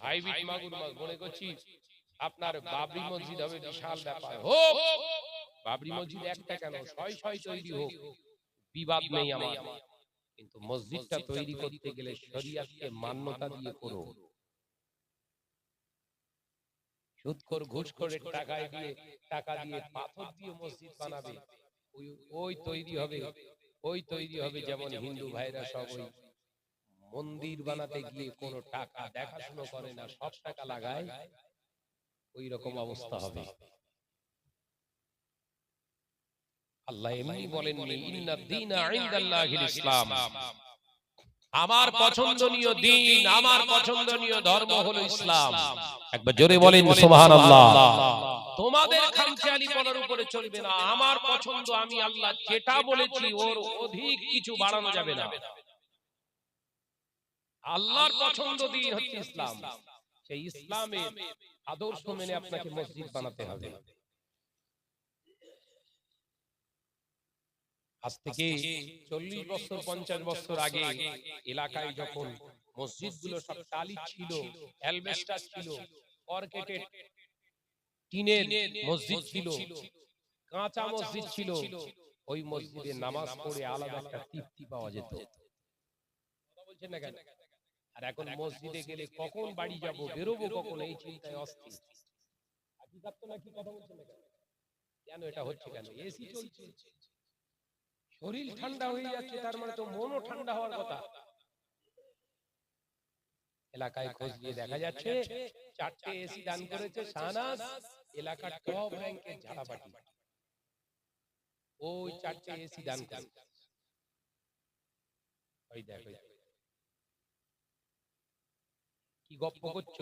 Hybrid মাগুর মাছ মনে করছি আপনার বাবরি মসজিদ হবে বিশাল ব্যাপার। হোক! বাবরি মসজিদ একটা কেন? ছয় ছয় তৈরি হোক। বিবাদ নেই আমার। কিন্তু মসজিদটা তৈরি করতে গেলে শরিয়াতকে মান্যতা দিয়ে করো। সুদ কর ঘুষ করে টাকায় দিয়ে টাকা দিয়ে পাথর দিয়ে মসজিদ বানাবে। ওই ওই তৈরি হবে। ওই তৈরি হবে যেমন হিন্দু ভাইরা সব ওই মন্দির বানাতে গিয়ে কোনো টাকা দেখাশুনো করে না সব টাকা লাগায় ওই রকম অবস্থা হবে। আল্লাহ এমনি ইনদাল্লাহিল ইসলাম। আমার পছন্দনীয় দিন আমার পছন্দনীয় ধর্ম হলো ইসলাম। একবার জোরে বলেন সুবহানাল্লাহ। তোমাদের উপরে চলবে না। আমার পছন্দ আমি আল্লাহ যেটা বলেছি ওর অধিক কিছু বাড়ানো যাবে না। আল্লাহর পছন্দ দিন হচ্ছে ইসলাম। সেই ইসলামের আদর্শ মেনে আপনাকে মসজিদ বানাতে হবে। আজ থেকে চল্লিশ বছর পঞ্চাশ বছর আগে এলাকায় যখন মসজিদগুলো সব টালি ছিল অ্যালবেস্টার ছিল কর্কেটের টিনের মসজিদ ছিল কাঁচা মসজিদ ছিল ওই মসজিদে নামাজ পড়ে আলাদা একটা তৃপ্তি পাওয়া যেত। কথা বলছেন না কেন? আর এখন মসজিদে গেলে কখন বাড়ি যাব? বেরোবো কখন? এই চিন্তায় অস্থির। হাকিকাত তো নাকি কথা বলছেন কেন এটা হচ্ছে কেন? এসি চলছে। শরীর ঠান্ডা হয়ে যাচ্ছে তার মানে তো মনও ঠান্ডা হওয়ার কথা। এলাকায় খোঁজ নিয়ে দেখা যাচ্ছে চারটে এসি দান করেছে শাহনাজ এলাকার টপ র্যাঙ্কের ঝাড়াপাটি ওই চারটে এসি দান করেছে। ওই দেখ। কি গপ্প করছ?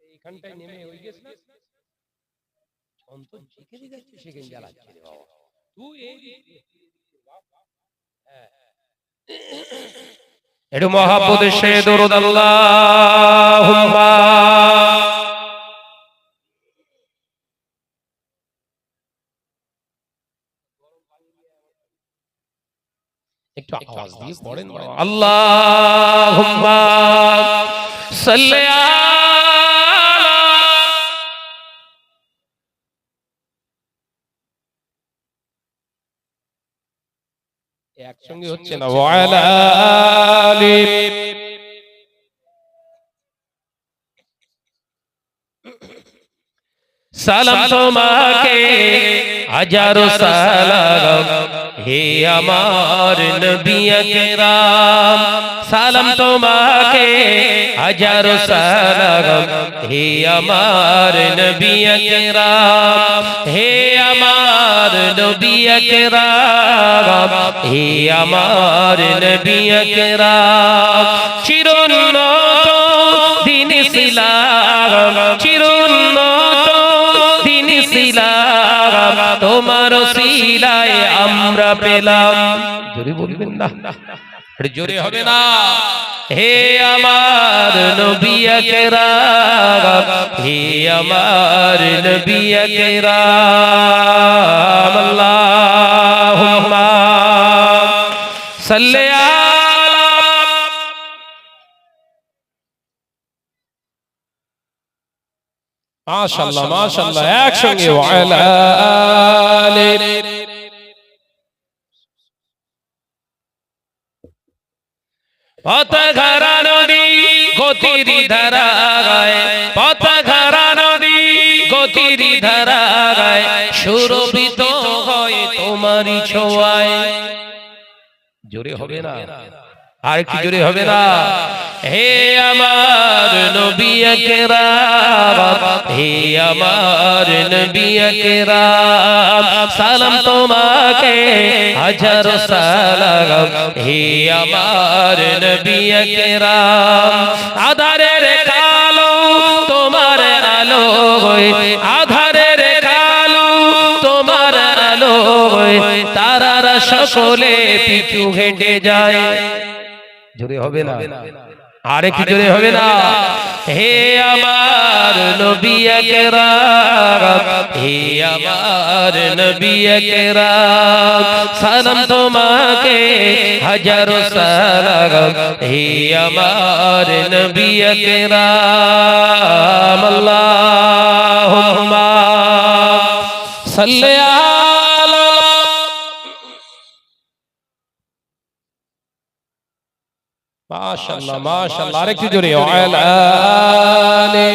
এইখানটায় নেমে ওই গেছ না? অন্তর জিকে জ্বালাচ্ছে রে বাবা। তুই এই হ্যাঁ। একটু মহাপদে সে দরুদ আল্লাহুম্মা। একটু আওয়াজ দিয়ে পড়েন। আল্লাহুম্মা সাল্লি একসঙ্গে হচ্ছে না ওয়ালা সালাম তোমাকে হাজারো সালাম। হে আমার নবী আকরাম সালাম তোমাকে হাজারো সালাম হে আমার নবী আকরাম হে আমার নবী আকরাম হে আমার নবী আকরাম চিরুন্নত পেলাম। জোরে বলবেন না। জোরে হবে না। হে আমার নবী আকরাম হে আমার নবী আকরাম আল্লাহুম্মা সাল্লি মাশাআল্লাহ মাশাআল্লাহ একসঙ্গে ওয়ালা আলি পথ ঘরা নদী গতির ধারায় পথ ঘরা নদী গতির ধারায়, সুরভিত হয় তোমারই ছোঁয়ায়। জোরে হবে না? আর কি জোরে হবে না? হে আমার নবী আকরাম হে আমার নবী আকরাম সালাম তোমাকে হাজার সালাম। হে আমার নবী আকরাম আধারের কালো তোমার আলো আধারের কালো তোমার আলো তারারা সকলে পিছু হেঁটে যায়। জোরে হবে না। আরে কি জোরে হবে না? হে আমার নবী আকরাম হে আমার নবী আকরাম সালাম তোমাকে হাজারো সালাম। হে আমার নবী আকরাম আল্লাহুম্মা সাল্লি মাশাআল্লাহ মাশাআল্লাহ আরেকটু জোরে ওয়ালা আলি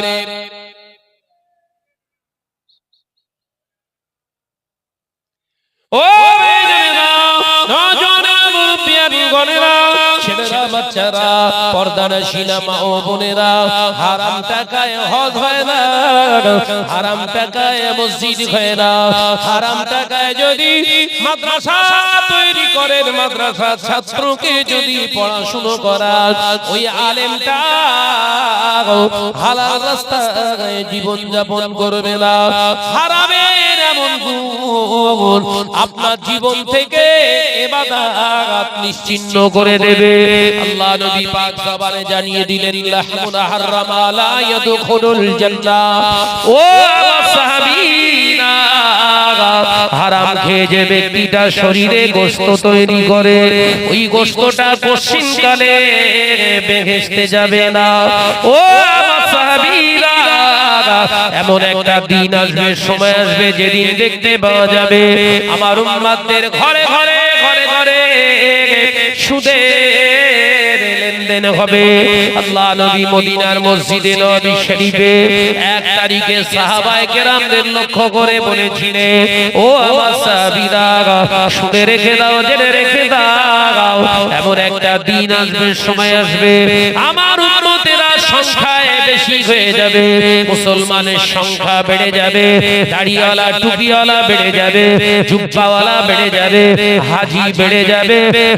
ও বেজনেরা নজনা মুরব্বিয়ান গনেরা ছেলেরা বাচ্চারা পর্দানা সিনেমা ও বোনেরা হারাম টাকায় হজ হয় না। হারাম টাকায় মসজিদ হয় না। হারাম টাকায় যদি মাদ্রাসা তৈরি করেন মাদ্রাসা ছাত্রকে যদি পড়াশুনো করার ওই আলেমটা হালাল রাস্তায় জীবন যাপন করবে না। হারামের এমন গুণ আপনার জীবন থেকে এবাদাত নিশ্চিন্ন করে জানিয়ে দিলেন লাহমুন হারামা লা হারাম খেয়ে যে ব্যক্তিটা শরীরে গোশত তৈরি করে, ওই গোশতটা পশ্চিমকালে বেহেশতে যাবে না। ও আমার সাহাবীরা, এমন একটা দিন আসবে, সময় আসবে, যেদিন দেখতে পাওয়া যাবে। আমার উম্মাদের ঘরে ঘরে ঘরে ঘরে সুদের লেনদেন হবে। আল্লাহ নবী মদিনার মসজিদে নবী শরীফে এক তারিখে সাহাবায়ে কেরামদের লক্ষ্য করে বলেছিলে ও আমার সাহাবীরা, শুনে রেখে দাও, জেনে রেখে দাও, এমন একটা দিন আসবে, সময় আসবে। আমার উম্মতেরা সংখ্যায় বেশি হয়ে যাবে মুসলমানের সংখ্যা বেড়ে যাবে দাড়িওয়ালা টুপিওয়ালা বেড়ে যাবে জুব্বাওয়ালা বেড়ে যাবে হাজি বেড়ে যাবে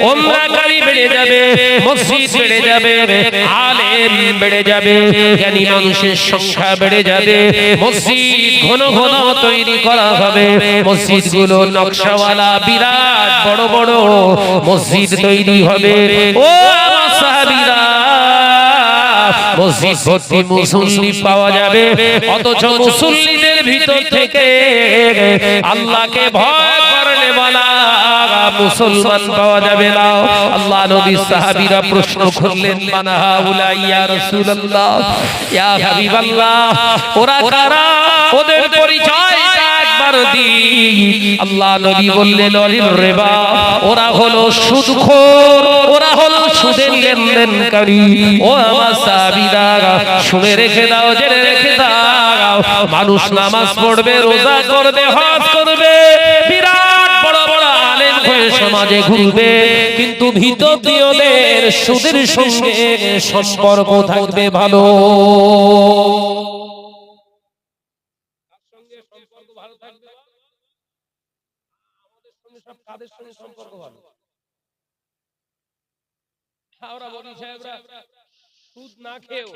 ওমরাকারী বেড়ে যাবে মসজিদ বেড়ে যাবে আলেম বেড়ে যাবে জ্ঞানী মানুষের সংখ্যা বেড়ে যাবে মসজিদ ঘন ঘন তৈরি করা হবে মসজিদগুলো নকশাওয়ালা বিরাট বড় বড় মসজিদ তৈরি হবে। ও মসজিদ ভর্তি মুসল্লি পাওয়া যাবে। অথচ মুসল্লিদের ভিতর থেকে আল্লাহকে ভয় করলে বলা, মুসলমান পাওয়া যাবে না। আল্লাহ নবী সাহাবীরা প্রশ্ন করলেন মানাহা উলাইয়া ইয়া রাসূলুল্লাহ, ইয়া হাবিবাল্লাহ, ওরা কারা? ওদের পরিচয় একবার দি আল্লাহ নবী বললেন ওরা হলো সুদখোর, ওরা হলো সুদের লেনদেনকারী। ও আমার সাহাবীরা, শুনে রেখে দাও, জেনে রেখে দাও। মানুষ নামাজ পড়বে, রোজা করবে, হজ করবে। বিরাট বড় বড় আলেম হয়ে সমাজে ঘুরবে। কিন্তু ভিতর সুদের সঙ্গে সম্পর্ক থাকবে ভালো কার সঙ্গে সম্পর্ক ভালো থাকবে আমাদের কাদের সঙ্গে সম্পর্ক ভালো। বলি সাহেবরা সুদ না খেয়েও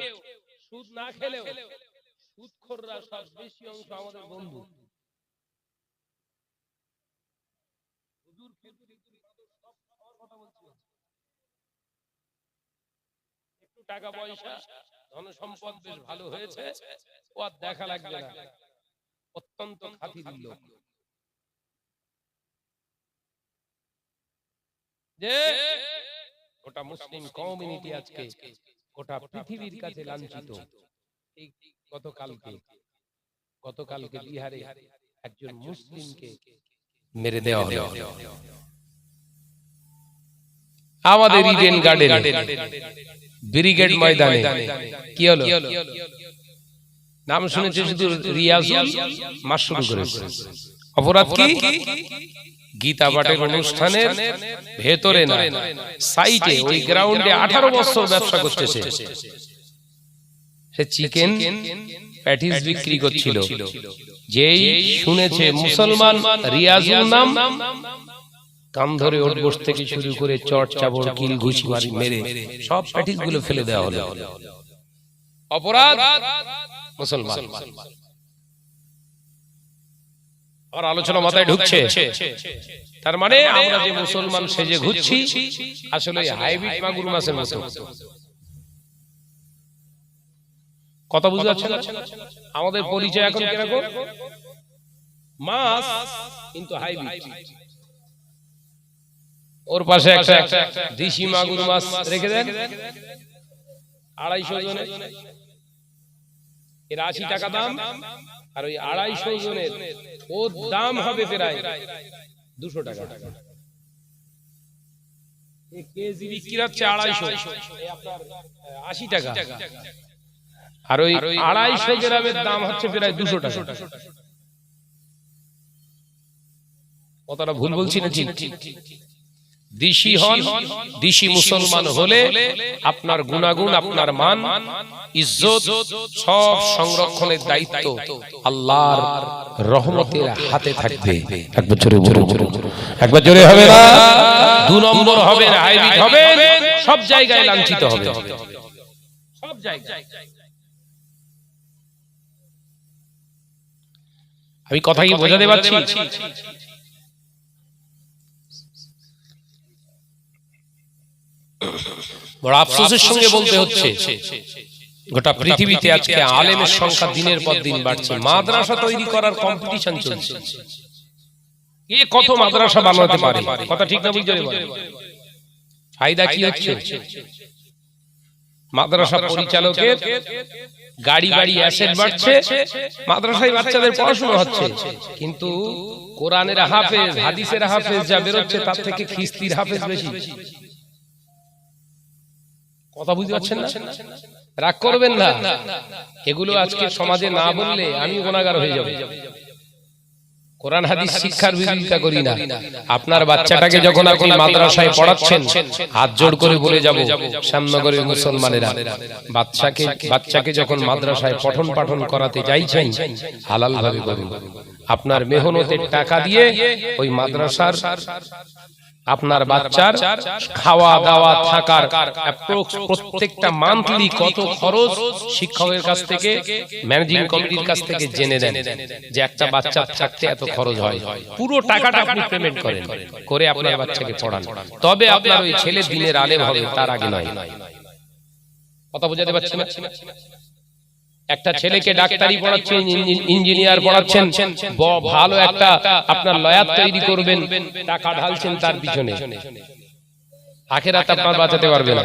সুদ না খেলেও সুদখোররা সব বেশি অংশ আমাদের বন্ধু। হুজুর খিরপুরি সব আমার কথা বলছি একটু টাকা পয়সা ধন সম্পদ বেশ ভালো হয়েছে। ও আর দেখা লাগবে না। অত্যন্ত খাতির লোক। যে গোটা মুসলিম কমিউনিটি আজকে গোটা পৃথিবীর কাছে লাঞ্ছিত। গতকালকে গতকালকে বিহারে একজন মুসলিমকে মেরে দেওয়া হলো। আমাদের ইডেন গার্ডেন ব্রিগেড ময়দানে কি হলো? নাম শুনেছে শুধু রিয়াজুল মাস শুরু করেছে। অপরাধ কি? গীতা পাঠের অনুষ্ঠানের ভেতরে না সাইটে ওই গ্রাউন্ডে আঠারো বছর ব্যবসা করতেছে। সে চিকেন প্যাটিস বিক্রি করছিল। যেই শুনেছে মুসলমান রিয়াজুল নাম কান ধরে ওর বস থেকে শুরু করে চট চাবড় কিল ঘুষি মারি মেরে সব প্যাটিসগুলো ফেলে দেওয়া হলো। অপরাধ? মুসলমান। আর আলোচনা মাথায় ঢুকছে। তার মানে আমরা যে মুসলমান সেজে ঘুরছি, আসলে হাইব্রিড মাগুর মাছের মতো। কথা বুঝতে পারছেন আমাদের পরিচয় এখন কীরকম? মাছ, কিন্তু হাইব্রিড। ওর পাশে একটা দেশি মাগুর মাছ রেখে দেন। আড়াইশো জনের। এর আশি টাকা দাম আর ওই আড়াইশো জনের ওর দাম হবে প্রায় দুশো টাকা। এ কেজি বিক্রি হচ্ছে আড়াইশো। এ আপনার আহ, আশি টাকা। আর ওই আড়াইশো গ্রামের দাম হচ্ছে প্রায় দুশো টাকা। কতটা ভুল বলছি না ঠিক। দিশি হন দিশি মুসলমান হলে আপনার গুণাগুণ আপনার মান ইজ্জত সব সংরক্ষণের দায়িত্ব। আল্লাহর রহমতের হাতে থাকবে। একবার জোরে জোরে একবার জোরে হবে না? দু নম্বর হবে হাইব্রিড হবে সব জায়গায় লাঞ্ছিত হবে। সব জায়গায়। আমি কথা কি বোঝাতে পারছি। বড় আফসোসের সঙ্গে বলতে হচ্ছে গোটা পৃথিবীতে আজকে আলেমের সংখ্যা দিনের পর দিন বাড়ছে মাদ্রাসা তৈরি করার কম্পিটিশন চলছে। কে কত মাদ্রাসা বানাতে পারে? কথা ঠিক না বুঝতে ফায়দা কি হচ্ছে? মাদ্রাসা পরিচালকের গাড়ি বাড়ি অ্যাসেট বাড়ছে মাদ্রাসায় বাচ্চাদের পড়াশোনা হচ্ছে। কিন্তু কোরআনের হাফেজ হাদিসের হাফেজ যা বেরোচ্ছে তার থেকে খিস্তির হাফেজ বেশি। কথা বুঝতে পারছেন না? রাগ করবেন না। এগুলো আজকে সমাজে না বললে আমি গুণাগার হয়ে যাব। কোরআন হাদিস শিক্ষার বিরোধিতা করি না। আপনার বাচ্চাটাকে যখন আপনি মাদ্রাসায় পড়াচ্ছেন হাত জোড় করে বলে যাব শ্যামনগরের মুসলমানেরা বাচ্চাকে বাচ্চাকে যখন মাদ্রাসায় পঠন পাঠন করাতে চাইছেন হালাল ভাবে করুন। আপনার মেহনতের টাকা দিয়ে ওই মাদ্রাসার আপনার বাচ্চার খাওয়া দাওয়া থাকার প্রত্যেকটা মান্থলি কত খরচ শিক্ষকের কাছ থেকে ম্যানেজিং কমিটির কাছ থেকে জেনে দেন যে একটা বাচ্চা থাকতে এত খরচ হয়। পুরো টাকাটা আপনি পেমেন্ট করেন। করে আপনার বাচ্চাকে পড়ান। তবে আপনার ওই ছেলে দিনের আলেম হবে তার আগে নয়। কথা বোঝাতে পারছি না। একটা ছেলেকে ডাক্তারি পড়াচ্ছেন ইঞ্জিনিয়ার পড়াচ্ছেন। ভালো একটা আপনার লয়ার তৈরি করবেন টাকা ঢালছেন তার পিছনে। আখেরাত আপনার বাঁচাতে পারবেন।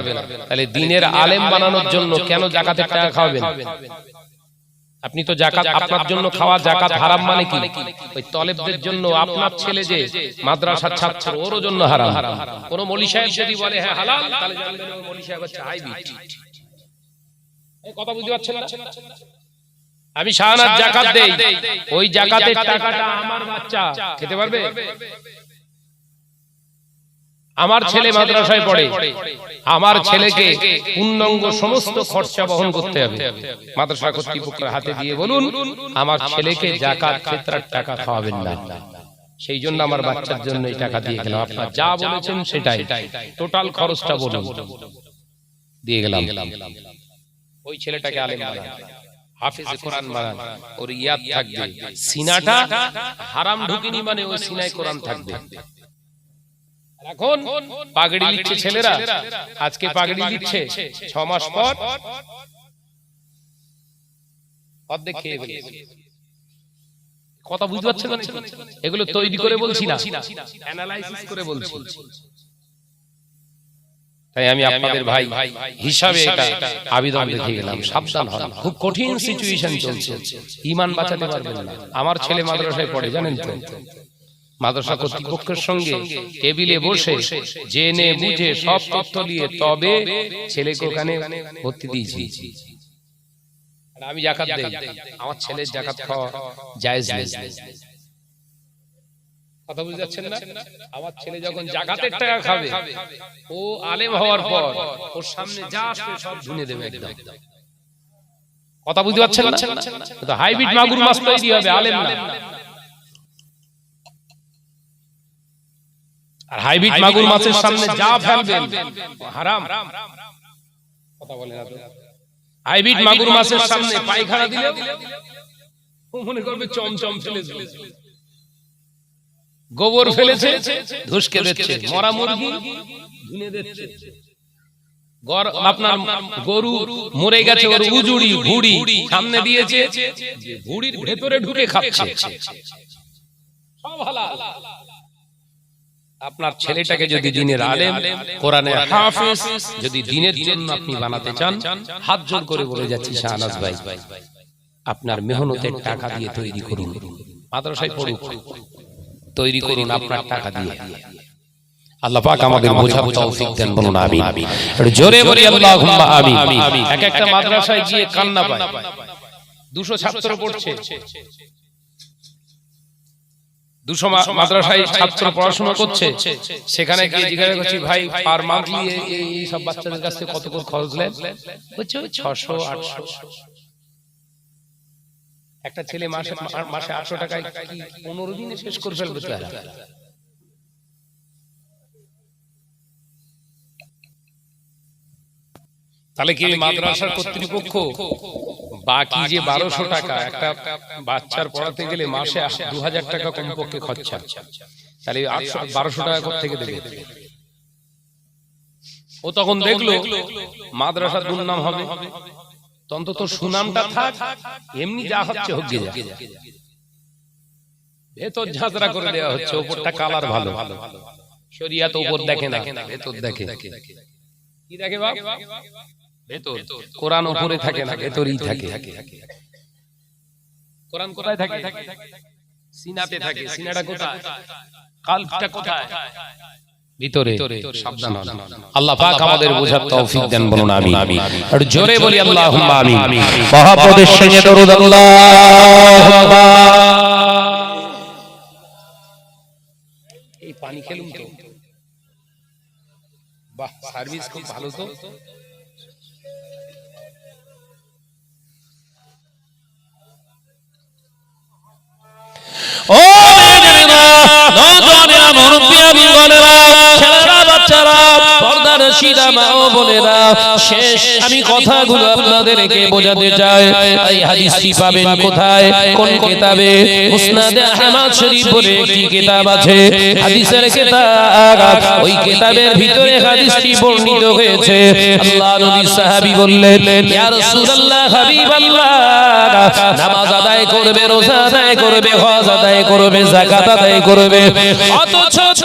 তাহলে দিনের আলেম বানানোর জন্য কেন জাকাতের টাকা খাওয়াবেন? আপনি তো জাকাত আপনার জন্য খাওয়া জাকাত হারাম মানে কি? ওই তলেবদের জন্য আপনার ছেলে যে মাদ্রাসার ছাত্র ওর জন্য হারাম। কোন মলি সাহেব যদি বলে হ্যাঁ হালাল তাহলে জানবেন মলি সাহেব হচ্ছে হাইব্রিড। কথা বুঝতে পারছেন না? আমি শাহানার জাকাত দেই। ওই জাকাতের টাকাটা আমার বাচ্চা। খেতে পারবে? আমার ছেলে মাদ্রাসায় পড়ে। আমার ছেলেকে পূর্ণাঙ্গ সমস্ত খরচা বহন করতে হবে। মাদ্রাসা কর্তৃপক্ষের হাতে দিয়ে বলুন আমার ছেলেকে জাকাত ফিতরার টাকা খাওয়াবেন না। সেই জন্য আমার বাচ্চার জন্য এই টাকা দিয়ে গেলাম। আপনার যা বলেছেন সেটাই। টোটাল খরচটা বলুন। দিয়ে গেলাম। ওই ছেলেটাকে আলেম বানান। হাফিজ কোরআন বানান। ওর ইয়াদ থাকবে। সিনাটা হারাম ঢুকিনি মানে ওই সিনায় কোরআন থাকবে। এখন পাগড়ি দিচ্ছে ছেলেরা। আজকে পাগড়ি দিচ্ছে। ছ মাস পর অর্ধেক খেয়ে। কথা বুঝতে পারছেন এগুলো তৈরি করে বলছি না। অ্যানালাইসিস করে বলছি। তাই আমি আপনাদের ভাই হিসাবে এটা আবেদন রেখে গেলাম। সাবধান হন। খুব কঠিন সিচুয়েশন চলছে। ইমান বাঁচাতে পারবেন না। আমার ছেলে মাদ্রাসায় পড়ে জানেন তো? মাদ্রাসা কর্তৃপক্ষের সঙ্গে টেবিলে বসে জেনে বুঝে সব তথ্য নিয়ে তবে ছেলেকে ওখানে ভর্তি দিয়েছি। আমি জাকাত দেই। আমার ছেলের জাকাত খাওয়া জায়েজ নেই। কথা বুঝতে যাচ্ছেন না? আমার ছেলে যখন জাকাতের টাকা খাবে ও আলেম হওয়ার পর ওর সামনে যা আসবে সব ঝুনে দেবে একদম। কথা বুঝতে পারছেন না? তো হাইব্রিড মাগুর মাছ তৈরি হবে আলেম না। আর হাইব্রিড মাগুর মাছের সামনে যা ফেলবেন হারাম। কথা বলে না হাইব্রিড মাগুর মাছের সামনে পায়খানা দিলে ও মনে করবে চমচম ফেলেছে গোবর ফেলেছে ধুসকে দিচ্ছে মরা মুরগি ধুনে দিচ্ছে। আপনার গরু মরে গেছে ওর উজুড়ি ভুড়ি সামনে দিয়েছে ভুড়ির ভেতরে ঢুকে খাচ্ছে। আপনার ছেলেটাকে যদি দিনের আলেম কোরআনের হাফেজ যদি দিনের জন্য আপনি বানাতে চান হাত জোর করে বলে যাচ্ছি শাহনাজ ভাই। আপনার মেহনতের টাকা দিয়ে তৈরি করুন। মাদ্রাসায় পড়ুক। তৈরি করুন আপনার টাকা দিয়ে। আল্লাহ পাক আমাদের বোঝার তৌফিক দেন বলুন আমিন। জোরে বলি আল্লাহুম্মা আমিন। এক একটা মাদ্রাসায় গিয়ে কান্না পায়। 200 ছাত্র পড়ছে। দুশো মা- মাদ্রাসায় ছাত্র পড়াশোনা করছে। সেখানে গিয়ে জিজ্ঞাসা করছি ভাই পার মান্থলি এই সব বাচ্চাদের কাছ থেকে কত করে খরচ নেন? বলছে ওই ছশো আটশো। একটা ছেলে মাসে মাসে আটশো টাকায় কি পনেরো দিনে শেষ করে ফেলবে তাহলে কি মাদ্রাসার কর্তৃপক্ষ বাকি যে বারোশো টাকা একটা বাচ্চার পড়াতে গেলে মাসে দু হাজার টাকা কমপক্ষে খরচা। তাহলে আটশো বারোশো টাকা থেকে দেবে? ও তখন দেখল মাদ্রাসার দুর্নাম হবে অন্তত সুনামটা থাক এমনি যা হচ্ছে হোক যা। ভেতর ঝাঁচরা করে দেওয়া হচ্ছে ওপরটা কালার ভালো। শরিয়াত উপর দেখে না ভেতর দেখে। কি দেখে বাপ? ভেতর। কোরআন উপরে থাকে না ভেতরেই থাকে। কোরআন কোথায় থাকে? সিনাতে থাকে। সিনাটা কোথায়? কালটা কোথায়? ভিতরে সাবধান আল্লাহ পাক আমাদের বোঝার তৌফিক দেন বলুন আমি আর জোরে বলি আল্লাহুম্মা আমিন। মহাপদের সঙ্গে দরুদ আল্লাহুম্মা এই পানি খেলুম তো। বাহ সার্ভিস খুব ভালো তো। ও শিরা মা ও বোনেরা, শেষ আমি কথাগুলো আপনাদেরকে বোঝাতে চাই। এই হাদিসটি পাবেন কোথায়? কোন কিতাবে? মুসনাদে আহমদ শরীফ বলে একটি কিতাব আছে। হাদিসের কিতাব, ওই কিতাবের ভিতরে হাদিসটি বর্ণিত হয়েছে। আল্লাহ নবী সাহাবী বললেন, ইয়া রাসূলুল্লাহ, হাবিবাল্লাহ, নামাজ আদায় করবে, রোজা আদায় করবে, হজ আদায় করবে, যাকাত আদায় করবে। অথচ